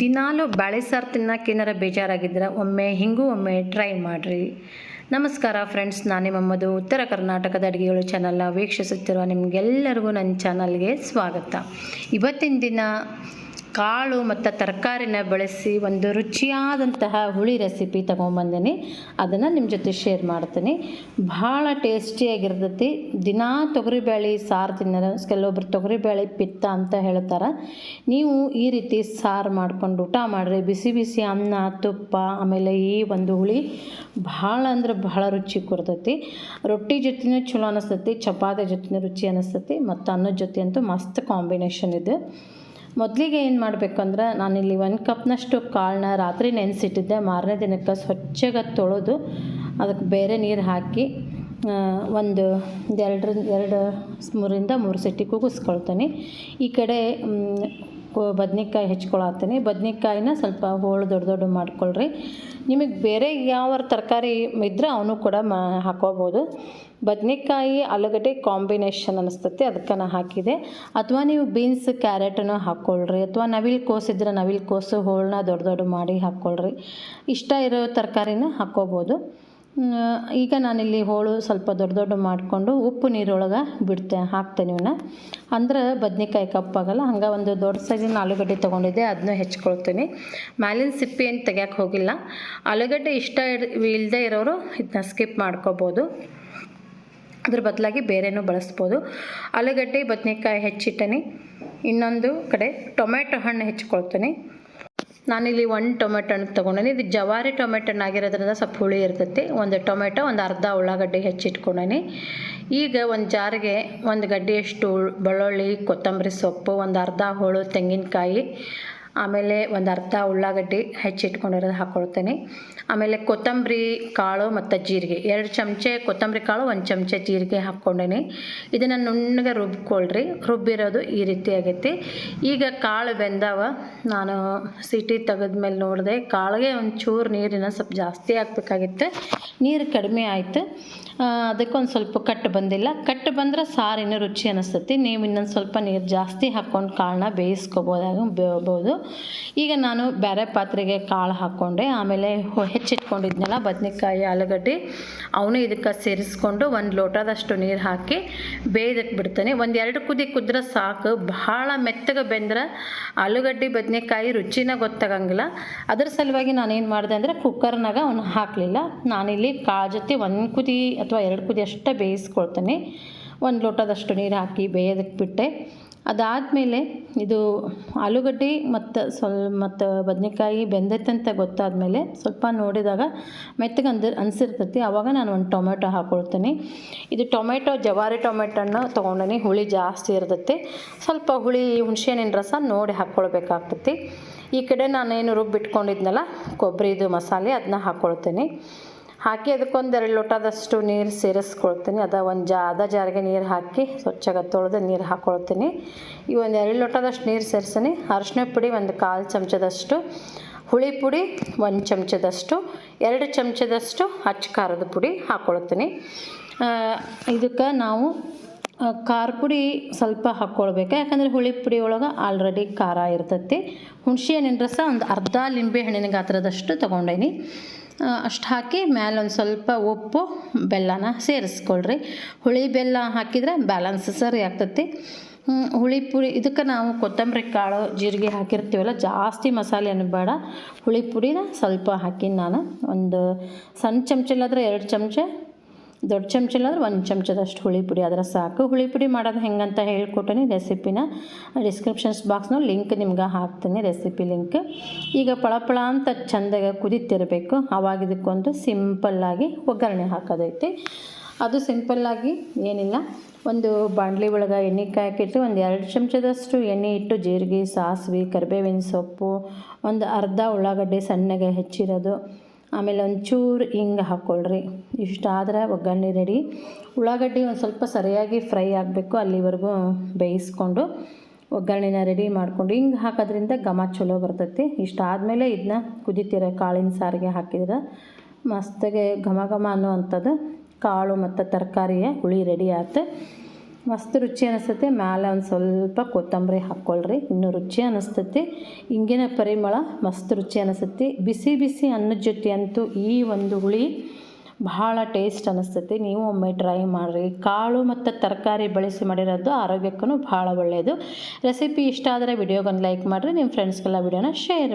ದಿನಾಲು ಬಾಳೆ ಸಾರು ತಿನ್ನೋಕ್ಕೇನಾರ ಏನಾರ ಬೇಜಾರಾಗಿದ್ರೆ ಒಮ್ಮೆ ಹಿಂಗೂ ಒಮ್ಮೆ ಟ್ರೈ ಮಾಡಿರಿ. ನಮಸ್ಕಾರ ಫ್ರೆಂಡ್ಸ್, ನಾನು ಮಮ್ಮದು ಉತ್ತರ ಕರ್ನಾಟಕದ ಅಡುಗೆಗಳು ಚಾನಲ್ನ ವೀಕ್ಷಿಸುತ್ತಿರುವ ನಿಮಗೆಲ್ಲರಿಗೂ ನನ್ನ ಚಾನಲ್ಗೆ ಸ್ವಾಗತ. ಇವತ್ತಿನ ದಿನ ಕಾಳು ಮತ್ತು ತರಕಾರಿನ ಬಳಸಿ ಒಂದು ರುಚಿಯಾದಂತಹ ಹುಳಿ ರೆಸಿಪಿ ತೊಗೊಂಬಂದಿನಿ. ಅದನ್ನು ನಿಮ್ಮ ಜೊತೆ ಶೇರ್ ಮಾಡ್ತೀನಿ. ಭಾಳ ಟೇಸ್ಟಿಯಾಗಿರ್ತೈತಿ ದಿನಾ ತೊಗರಿಬೇಳೆ ಸಾರು ತಿನ್ನೋದು ಕೆಲವೊಬ್ರು ತೊಗರಿಬೇಳೆ ಪಿತ್ತ ಅಂತ ಹೇಳ್ತಾರೆ. ನೀವು ಈ ರೀತಿ ಸಾರು ಮಾಡ್ಕೊಂಡು ಊಟ ಮಾಡಿರಿ. ಬಿಸಿ ಬಿಸಿ ಅನ್ನ, ತುಪ್ಪ, ಆಮೇಲೆ ಈ ಒಂದು ಹುಳಿ ಭಾಳ ಅಂದ್ರೆ ಭಾಳ ರುಚಿ ಕೊಡ್ತೈತಿ. ರೊಟ್ಟಿ ಜೊತೆನೂ ಚಲೋ ಅನಿಸ್ತೈತಿ, ಚಪಾತಿ ಜೊತೆನೂ ರುಚಿ ಅನಿಸ್ತೈತಿ, ಮತ್ತು ಅನ್ನದ ಜೊತೆ ಅಂತೂ ಮಸ್ತ್ ಕಾಂಬಿನೇಷನ್ ಇದೆ. ಮೊದಲಿಗೆ ಏನು ಮಾಡಬೇಕಂದ್ರೆ ನಾನಿಲ್ಲಿ ಒಂದು ಕಪ್ನಷ್ಟು ಕಾಳನ್ನ ರಾತ್ರಿ ನೆನೆಸಿಟ್ಟಿದ್ದೆ. ಮಾರನೇ ದಿನಕ್ಕೆ ಸ್ವಚ್ಛಗೆ ತೊಳೆದು ಅದಕ್ಕೆ ಬೇರೆ ನೀರು ಹಾಕಿ ಒಂದು ಎರಡರಿಂದ, ಎರಡು ಮೂರಿಂದ ಮೂರು ಸೆಟ್ಟಿ ಕೂಗಿಸ್ಕೊಳ್ತೀನಿ. ಈ ಕಡೆ ಬದ್ನೆಕಾಯಿ ಹೆಚ್ಕೊಳತ್ತೀನಿ ಬದ್ನೆಕಾಯಿನ ಸ್ವಲ್ಪ ಹೋಳು ದೊಡ್ಡ ದೊಡ್ಡ ಮಾಡ್ಕೊಳ್ರಿ. ನಿಮಗೆ ಬೇರೆ ಯಾವ ತರಕಾರಿ ಇದ್ರೆ ಅವನು ಕೂಡ ಮಾ ಹಾಕೋಬೋದು. ಬದ್ನೆಕಾಯಿ ಆಲೂಗಡ್ಡೆ ಕಾಂಬಿನೇಷನ್ ಅನಿಸ್ತೈತಿ ಅದಕ್ಕೆ ನಾನು ಹಾಕಿದೆ. ಅಥವಾ ನೀವು ಬೀನ್ಸ್, ಕ್ಯಾರೆಟನ್ನು ಹಾಕ್ಕೊಳ್ರಿ ಅಥವಾ ನವಿಲು ಕೋಸು ಇದ್ರೆ ನವಿಲು ಕೋಸು ಹೋಳನ್ನ ದೊಡ್ಡ ದೊಡ್ಡ ಮಾಡಿ ಹಾಕ್ಕೊಳ್ರಿ ಇಷ್ಟ ಇರೋ ತರಕಾರಿನ ಹಾಕ್ಕೋಬೋದು ಈಗ ನಾನಿಲ್ಲಿ ಹೋಳು ಸ್ವಲ್ಪ ದೊಡ್ಡ ದೊಡ್ಡ ಮಾಡಿಕೊಂಡು ಉಪ್ಪು ನೀರೊಳಗೆ ಬಿಡ್ತೆ ಹಾಕ್ತೇನೆ ಇವನ್ನ ಅಂದ್ರೆ ಬದ್ನೆಕಾಯಿ ಕಪ್ಪಾಗಲ್ಲ ಹಂಗೆ ಒಂದು ದೊಡ್ಡ ಸೈಜಿನ ಆಲೂಗಡ್ಡೆ ತೊಗೊಂಡಿದ್ದೆ ಅದನ್ನ ಹೆಚ್ಕೊಳ್ತೀನಿ. ಮ್ಯಾಲಿನ ಸಿಪ್ಪೆ ಏನು ತೆಗಿಯೋಕೆ ಹೋಗಿಲ್ಲ. ಆಲೂಗಡ್ಡೆ ಇಷ್ಟ ಇಲ್ಲದೆ ಇರೋರು ಇದನ್ನ ಸ್ಕಿಪ್ ಮಾಡ್ಕೋಬೋದು. ಅದ್ರ ಬದಲಾಗಿ ಬೇರೆನೂ ಬಳಸ್ಬೋದು. ಆಲೂಗಡ್ಡೆ ಬದನೆಕಾಯಿ ಹೆಚ್ಚಿಟ್ಟನಿ. ಇನ್ನೊಂದು ಕಡೆ ಟೊಮೆಟೊ ಹಣ್ಣು ಹೆಚ್ಕೊಳ್ತೀನಿ. ನಾನಿಲ್ಲಿ ಒಂದು ಟೊಮೆಟೊ ಹಣ್ಣು ತೊಗೊಂಡೇನಿ. ಇದು ಜವಾರಿ ಟೊಮೆಟೊ ಹಣ್ಣು ಆಗಿರೋದ್ರಿಂದ ಸ್ವಲ್ಪ ಹುಳಿ ಇರ್ತೈತಿ. ಒಂದು ಟೊಮೆಟೊ ಒಂದು ಅರ್ಧ ಉಳ್ಳಾಗಡ್ಡೆ ಹೆಚ್ಚಿಟ್ಕೊಂಡೇನಿ. ಈಗ ಒಂದು ಜಾರಿಗೆ ಒಂದು ಗಡ್ಡೆಯಷ್ಟು ಬೆಳ್ಳುಳ್ಳಿ, ಕೊತ್ತಂಬರಿ ಸೊಪ್ಪು, ಒಂದು ಅರ್ಧ ಹೋಳು, ತೆಂಗಿನಕಾಯಿ ಆಮೇಲೆ ಒಂದು ಅರ್ಧ ಉಳ್ಳಾಗಡ್ಡಿ ಹೆಚ್ಚಿಟ್ಕೊಂಡಿರೋದು ಹಾಕ್ಕೊಳ್ತೇನೆ ಆಮೇಲೆ ಕೊತ್ತಂಬರಿ ಕಾಳು ಮತ್ತು ಜೀರಿಗೆ. ಎರಡು ಚಮಚೆ ಕೊತ್ತಂಬರಿ ಕಾಳು, ಒಂದು ಚಮಚೆ ಜೀರಿಗೆ ಹಾಕ್ಕೊಂಡೇನಿ. ಇದನ್ನು ನುಣ್ಣಗೆ ರುಬ್ಕೊಳ್ರಿ. ರುಬ್ಬಿರೋದು ಈ ರೀತಿ ಆಗೈತಿ. ಈಗ ಕಾಳು ಬೆಂದವ. ನಾನು ಸಿಟಿ ತೆಗೆದ್ಮೇಲೆ ನೋಡಿದೆ, ಕಾಳಿಗೆ ಒಂಚೂರು ನೀರಿನ ಸ್ವಲ್ಪ ಜಾಸ್ತಿ ಹಾಕ್ಬೇಕಾಗಿತ್ತು. ನೀರು ಕಡಿಮೆ ಆಯಿತು. ಅದಕ್ಕೊಂದು ಸ್ವಲ್ಪ ಕಟ್ಟು ಬಂದಿಲ್ಲ. ಕಟ್ಟು ಬಂದ್ರೆ ಸಾರು ಇನ್ನೂ ರುಚಿ ಅನ್ನಿಸ್ತತಿ ನೀವು ಇನ್ನೊಂದು ಸ್ವಲ್ಪ ನೀರು ಜಾಸ್ತಿ ಹಾಕ್ಕೊಂಡು ಕಾಳನ್ನ ಬೇಯಿಸ್ಕೋಬೋದಾಗ ಬೇಯ್ಬೋದು ಈಗ ನಾನು ಬೇರೆ ಪಾತ್ರೆಗೆ ಕಾಳು ಹಾಕ್ಕೊಂಡೆ ಆಮೇಲೆ ಹೆಚ್ಚಿಟ್ಕೊಂಡಿದ್ನಲ್ಲ ಬದನೆಕಾಯಿ, ಆಲೂಗಡ್ಡೆ, ಅವನು ಇದಕ್ಕೆ ಸೇರಿಸ್ಕೊಂಡು ಒಂದು ಲೋಟದಷ್ಟು ನೀರು ಹಾಕಿ ಬೇಯ್ದಕ್ಕೆ ಬಿಡ್ತೇನೆ. ಒಂದು ಎರಡು ಕುದಿ ಕುದ್ರೆ ಸಾಕು. ಬಹಳ ಮೆತ್ತಗೆ ಬೆಂದ್ರೆ ಆಲೂಗಡ್ಡೆ, ಬದನೆಕಾಯಿ ರುಚಿನ ಗೊತ್ತಾಗಂಗಿಲ್ಲ. ಅದ್ರ ಸಲುವಾಗಿ ನಾನೇನು ಮಾಡಿದೆ ಅಂದರೆ ಕುಕ್ಕರ್ನಾಗ ಅವನು ಹಾಕಲಿಲ್ಲ. ನಾನಿಲ್ಲಿ ಕಾಳು ಜೊತೆ ಒಂದು ಕುದಿ ಅಥವಾ ಎರಡು ಕುದಿ ಅಷ್ಟೇ ಬೇಯಿಸ್ಕೊಳ್ತೇನೆ. ಒಂದು ಲೋಟದಷ್ಟು ನೀರು ಹಾಕಿ ಬೇಯೋದಕ್ಕೆ ಬಿಟ್ಟೆ. ಅದಾದಮೇಲೆ ಇದು ಆಲೂಗಡ್ಡೆ ಮತ್ತು ಸ್ವಲ್ ಮತ್ತು ಬದನೆಕಾಯಿ ಬೆಂದೈತಂತ ಗೊತ್ತಾದಮೇಲೆ ಸ್ವಲ್ಪ ನೋಡಿದಾಗ ಮೆತ್ತಗೆ ಅಂದ ಅನಿಸಿರ್ತೈತಿ. ಆವಾಗ ನಾನು ಒಂದು ಟೊಮೆಟೊ ಹಾಕ್ಕೊಳ್ತೀನಿ ಇದು ಟೊಮೆಟೊ, ಜವಾರಿ ಟೊಮೆಟೊನ ತೊಗೊಂಡಿನಿ, ಹುಳಿ ಜಾಸ್ತಿ ಇರ್ತೈತಿ. ಸ್ವಲ್ಪ ಹುಳಿ, ಹುಣಸೆಹಣ್ಣಿನ ರಸ ನೋಡಿ ಹಾಕ್ಕೊಳ್ಬೇಕಾಗ್ತೈತಿ ಈ ಕಡೆ ನಾನೇನು ರುಬ್ಬಿಟ್ಕೊಂಡಿದ್ನಲ್ಲ ಕೊಬ್ಬರಿದು ಮಸಾಲೆ, ಅದನ್ನ ಹಾಕ್ಕೊಳ್ತೀನಿ ಹಾಕಿ ಅದಕ್ಕೊಂದು ಎರಡು ಲೋಟದಷ್ಟು ನೀರು ಸೇರಿಸ್ಕೊಳ್ತೀನಿ. ಅದ ಒಂದು ಜಾ, ಅದ ಜಾರಿಗೆ ನೀರು ಹಾಕಿ ಸ್ವಚ್ಛಗೆ ತೊಳೆದು ನೀರು ಹಾಕ್ಕೊಳ್ತೀನಿ ಈ ಒಂದು ಎರಡು ಲೋಟದಷ್ಟು ನೀರು ಸೇರಿಸ್ತೀನಿ ಅರಶಿನ ಪುಡಿ ಒಂದು ಕಾಲು ಚಮಚದಷ್ಟು, ಹುಳಿ ಪುಡಿ ಒಂದು ಚಮಚದಷ್ಟು, ಎರಡು ಚಮಚದಷ್ಟು ಅಚ್ಚ ಖಾರದ ಪುಡಿ ಹಾಕ್ಕೊಳ್ತೀನಿ ಇದಕ್ಕೆ ನಾವು ಖಾರ ಪುಡಿ ಸ್ವಲ್ಪ ಹಾಕ್ಕೊಳ್ಬೇಕು ಯಾಕಂದರೆ ಹುಳಿ ಪುಡಿ ಒಳಗೆ ಆಲ್ರೆಡಿ ಖಾರ ಇರ್ತೈತಿ. ಹುಣಸೆ ಹಣ್ಣಿನ ರಸ ಒಂದು ಅರ್ಧ ಲಿಂಬೆ ಹಣ್ಣಿನ ಗಾತ್ರದಷ್ಟು ತೊಗೊಂಡೇನಿ. ಅಷ್ಟು ಹಾಕಿ ಮೇಲೆ ಒಂದು ಸ್ವಲ್ಪ ಉಪ್ಪು, ಬೆಲ್ಲನ ಸೇರಿಸ್ಕೊಳ್ರಿ. ಹುಳಿ, ಬೆಲ್ಲ ಹಾಕಿದರೆ ಬ್ಯಾಲೆನ್ಸ್ ಸರಿ ಆಗ್ತೈತಿ. ಹುಳಿ ಪುಡಿ, ಇದಕ್ಕೆ ನಾವು ಕೊತ್ತಂಬರಿ ಕಾಳು, ಜೀರಿಗೆ ಹಾಕಿರ್ತೀವಲ್ಲ, ಜಾಸ್ತಿ ಮಸಾಲೆ ಏನು ಬೇಡ. ಹುಳಿ ಪುಡಿನ ಸ್ವಲ್ಪ ಹಾಕಿ ನಾನು ಒಂದು ಸಣ್ಣ ಚಮಚಲ್ಲಾದ್ರೆ ಎರಡು ಚಮಚ ದೊಡ್ಡ ಚಮಚ ಇಲ್ಲಾಂದ್ರೆ ಒಂದು ಚಮಚದಷ್ಟು ಹುಳಿ ಪುಡಿ. ಅದರ ಸಾಕು. ಹುಳಿ ಪುಡಿ ಮಾಡೋದು ಹೆಂಗಂತ ಹೇಳ್ಕೊಟ್ಟೇನೆ ರೆಸಿಪಿನ ಡಿಸ್ಕ್ರಿಪ್ಷನ್ಸ್ ಬಾಕ್ಸ್ನಲ್ಲಿ ಲಿಂಕ್ ನಿಮ್ಗೆ ಹಾಕ್ತೀನಿ ರೆಸಿಪಿ ಲಿಂಕ್. ಈಗ ಪಳಪಳ ಅಂತ ಚಂದಾಗ ಕುದಿತಿರಬೇಕು. ಆವಾಗ ಇದಕ್ಕೊಂದು ಸಿಂಪಲ್ಲಾಗಿ ಒಗ್ಗರಣೆ ಹಾಕೋದೈತಿ. ಅದು ಸಿಂಪಲ್ಲಾಗಿ ಏನಿಲ್ಲ. ಒಂದು ಬಾಂಡ್ಲಿ ಒಳಗೆ ಎಣ್ಣೆ ಕಾಯಕ್ಕಿಟ್ಟು ಒಂದು ಎರಡು ಚಮಚದಷ್ಟು ಎಣ್ಣೆ ಇಟ್ಟು ಜೀರಿಗೆ, ಸಾಸಿವೆ, ಕರಿಬೇವಿನ ಸೊಪ್ಪು, ಒಂದು ಅರ್ಧ ಉಳ್ಳಾಗಡ್ಡೆ ಸಣ್ಣಗೆ ಹೆಚ್ಚಿರೋದು. ಆಮೇಲೆ ಒಂಚೂರು ಹಿಂಗೆ ಹಾಕ್ಕೊಳ್ರಿ ಇಷ್ಟಾದ್ರೆ ಒಗ್ಗರಣೆ ರೆಡಿ. ಉಳ್ಳಾಗಡ್ಡಿ ಒಂದು ಸ್ವಲ್ಪ ಸರಿಯಾಗಿ ಫ್ರೈ ಆಗಬೇಕು ಅಲ್ಲಿವರೆಗೂ ಬೇಯಿಸ್ಕೊಂಡು ಒಗ್ಗರಣೆನ ರೆಡಿ ಮಾಡ್ಕೊಂಡು ಹಿಂಗೆ ಹಾಕೋದ್ರಿಂದ ಘಮ ಚಲೋ ಬರ್ತೈತಿ. ಇಷ್ಟಾದಮೇಲೆ ಇದನ್ನ ಕುದಿತೀರ ಕಾಳಿನ ಸಾರಿಗೆ ಹಾಕಿದ್ರೆ ಮಸ್ತಾಗೆ ಘಮ ಘಮ ಅನ್ನೋ ಅಂಥದ್ದು ಕಾಳು ಮತ್ತು ತರಕಾರಿಯ ಹುಳಿ ರೆಡಿ ಆಯ್ತು ಮಸ್ತ್ ರುಚಿ ಅನಿಸ್ತೈತೆ. ಮ್ಯಾಲೆ ಒಂದು ಸ್ವಲ್ಪ ಕೊತ್ತಂಬರಿ ಹಾಕ್ಕೊಳ್ರಿ ಇನ್ನೂ ರುಚಿ ಅನಿಸ್ತೈತಿ. ಹಿಂಗಿನ ಪರಿಮಳ ಮಸ್ತ್ ರುಚಿ ಅನಿಸ್ತೈತಿ. ಬಿಸಿ ಬಿಸಿ ಅನ್ನದ ಜೊತೆ ಅಂತೂ ಈ ಒಂದು ಹುಳಿ ಭಾಳ ಟೇಸ್ಟ್ ಅನಿಸ್ತೈತಿ. ನೀವು ಒಮ್ಮೆ ಟ್ರೈ ಮಾಡಿರಿ. ಕಾಳು ಮತ್ತು ತರಕಾರಿ ಬಳಸಿ ಮಾಡಿರೋದು ಆರೋಗ್ಯಕ್ಕೂ ಭಾಳ ಒಳ್ಳೆಯದು ರೆಸಿಪಿ ಇಷ್ಟ ಆದರೆ ವಿಡಿಯೋಗೊಂದು ಲೈಕ್ ಮಾಡಿರಿ. ನಿಮ್ಮ ಫ್ರೆಂಡ್ಸ್ಗೆಲ್ಲ ವಿಡಿಯೋನ ಶೇರ್